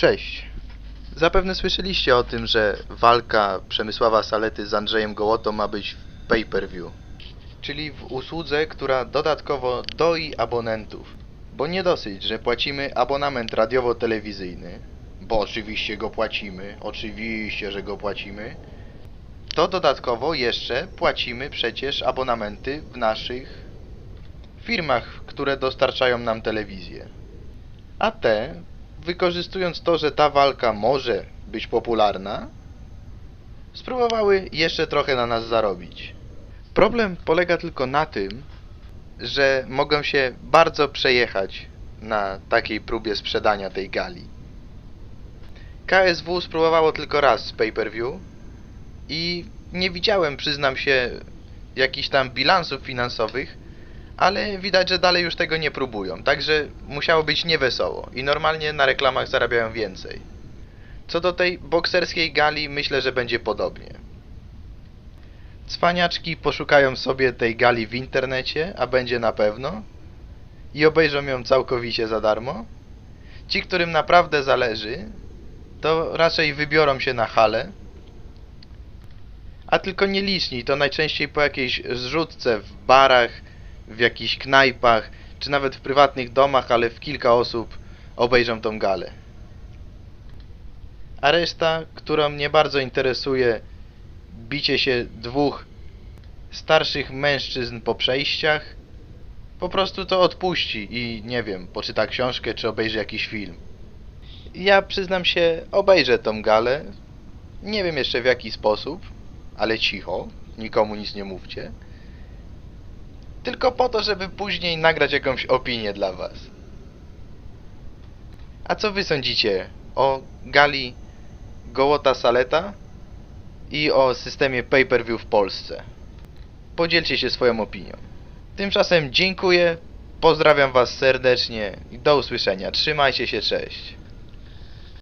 Cześć. Zapewne słyszeliście o tym, że walka Przemysława Salety z Andrzejem Gołotą ma być w pay-per-view. Czyli w usłudze, która dodatkowo doi abonentów. Bo nie dosyć, że płacimy abonament radiowo-telewizyjny, bo oczywiście go płacimy, oczywiście, że go płacimy, to dodatkowo jeszcze płacimy przecież abonamenty w naszych firmach, które dostarczają nam telewizję. A te, wykorzystując to, że ta walka może być popularna, spróbowały jeszcze trochę na nas zarobić. Problem polega tylko na tym, że mogą się bardzo przejechać na takiej próbie sprzedania tej gali. KSW spróbowało tylko raz z pay-per-view i nie widziałem, przyznam się, jakichś tam bilansów finansowych, ale widać, że dalej już tego nie próbują, także musiało być niewesoło i normalnie na reklamach zarabiają więcej. Co do tej bokserskiej gali, myślę, że będzie podobnie. Cwaniaczki poszukają sobie tej gali w internecie, a będzie na pewno, i obejrzą ją całkowicie za darmo. Ci, którym naprawdę zależy, to raczej wybiorą się na halę, a tylko nieliczni, to najczęściej po jakiejś zrzutce w barach, w jakichś knajpach, czy nawet w prywatnych domach, ale w kilka osób obejrzą tą galę. A reszta, która mnie bardzo interesuje, bicie się dwóch starszych mężczyzn po przejściach, po prostu to odpuści i nie wiem, poczyta książkę czy obejrzy jakiś film. Ja przyznam się, obejrzę tą galę. Nie wiem jeszcze w jaki sposób, ale cicho, nikomu nic nie mówcie. Tylko po to, żeby później nagrać jakąś opinię dla was. A co wy sądzicie o gali Gołota Saleta i o systemie pay-per-view w Polsce? Podzielcie się swoją opinią. Tymczasem dziękuję, pozdrawiam was serdecznie i do usłyszenia. Trzymajcie się, cześć.